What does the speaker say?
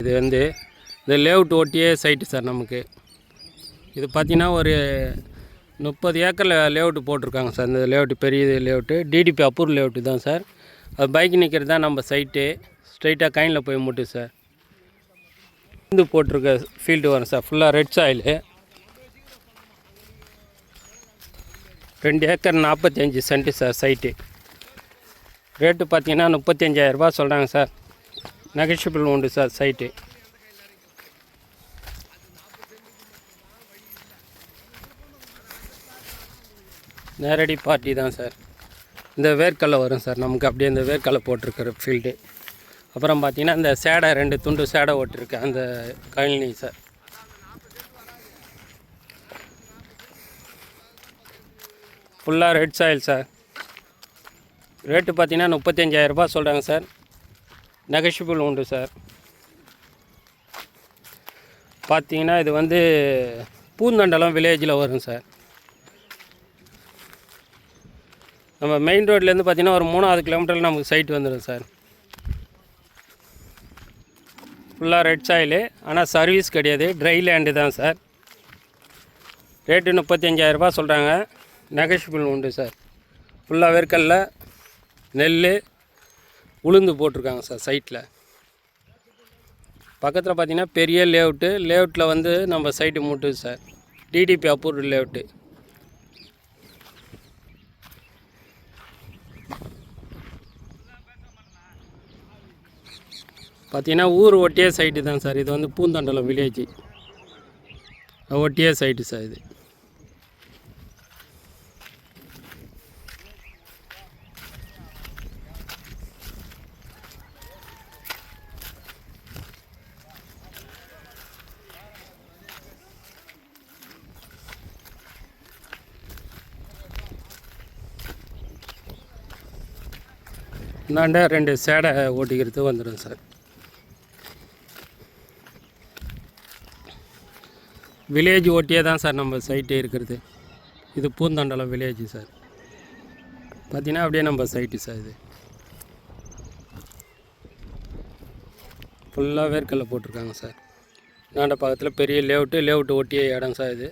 இது வந்து இந்த லேவுட் ஒட்டியே சைட்டு சார் நமக்கு. இது பார்த்தீங்கன்னா ஒரு முப்பது ஏக்கரில் லேவுட்டு போட்டிருக்காங்க சார் இந்த லேவுட்டு பெரிய லேவுட்டு டிடிபி அப்ரூவ் லேவுட்டு தான் சார் அது பைக் நிற்கிறது தான் நம்ம சைட்டு ஸ்ட்ரைட்டாக கைனில் போய் முட்டு சார் இது போட்டிருக்க ஃபீல்டு வரும் சார் ஃபுல்லாக ரெட் சாயிலு ரெண்டு ஏக்கர் நாற்பத்தஞ்சு சென்ட்டு சார் சைட்டு ரேட்டு பார்த்தீங்கன்னா முப்பத்தஞ்சாயிரரூபா சொல்கிறாங்க சார் நெகஷியபிள் உண்டு சார் சைட்டு. நேரடி பார்ட்டி தான் சார். இந்த வேர்க்கடலை வரும் சார். நமக்கு அப்படியே இந்த வேர்க்கடலை போட்டிருக்கிற ஃபீல்டு அப்புறம் பார்த்தீங்கன்னா இந்த சேடை ரெண்டு துண்டு சேடை ஓட்டிருக்கு அந்த கழனி சார். ஃபுல்லாக ரெட் சாயில் சார். ரேட்டு பார்த்தீங்கன்னா முப்பத்தஞ்சாயிரரூபா சொல்கிறாங்க சார். நெகஷிபிள் உண்டு சார். பார்த்தீங்கன்னா இது வந்து பூந்தண்டலம் வில்லேஜில் வரும் சார். நம்ம மெயின் ரோட்லேருந்து பார்த்தீங்கன்னா ஒரு மூணாவது கிலோமீட்டரில் நமக்கு சைட் வந்துடும் சார். ஃபுல்லாக ரெட் சாயிலு ஆனால் சர்வீஸ் கிடையாது. ட்ரை லேண்டு தான் சார். ரேட்டு முப்பத்தஞ்சாயிரரூபா சொல்கிறாங்க நெகஷிபிள் உண்டு சார். ஃபுல்லாக வேர்க்கல்ல நெல் உளுந்து போட்டிருக்காங்க சார் சைட்டில் பக்கத்தில் பார்த்தீங்கன்னா பெரிய லேஅவுட்டு லேஅவுட்டில் வந்து நம்ம சைட்டு மூட்டுது சார். டிடிபி அப்ரூவ்டு லேஅவுட்டு பார்த்தீங்கன்னா ஊர் ஒட்டிய சைட்டு தான் சார். இது வந்து பூந்தண்டலம் வில்லேஜ் ஒட்டிய சைட்டு சார் இது. இந்தாண்ட ரெண்டு சேடை ஓட்டிக்கிறது வந்துடும் சார். வில்லேஜ் ஓட்டியே தான் சார் நம்ம சைட்டே இருக்கிறது. இது பூந்தண்டலம் வில்லேஜ் சார். பார்த்தீங்கன்னா அப்படியே நம்ம சைட்டு சார் இது. ஃபுல்லாக வேர்க்கல்ல போட்டிருக்காங்க சார். இந்தாண்ட பக்கத்தில் பெரிய லேவுட்டு லேவுட்டு ஒட்டிய இடம் சார் இது.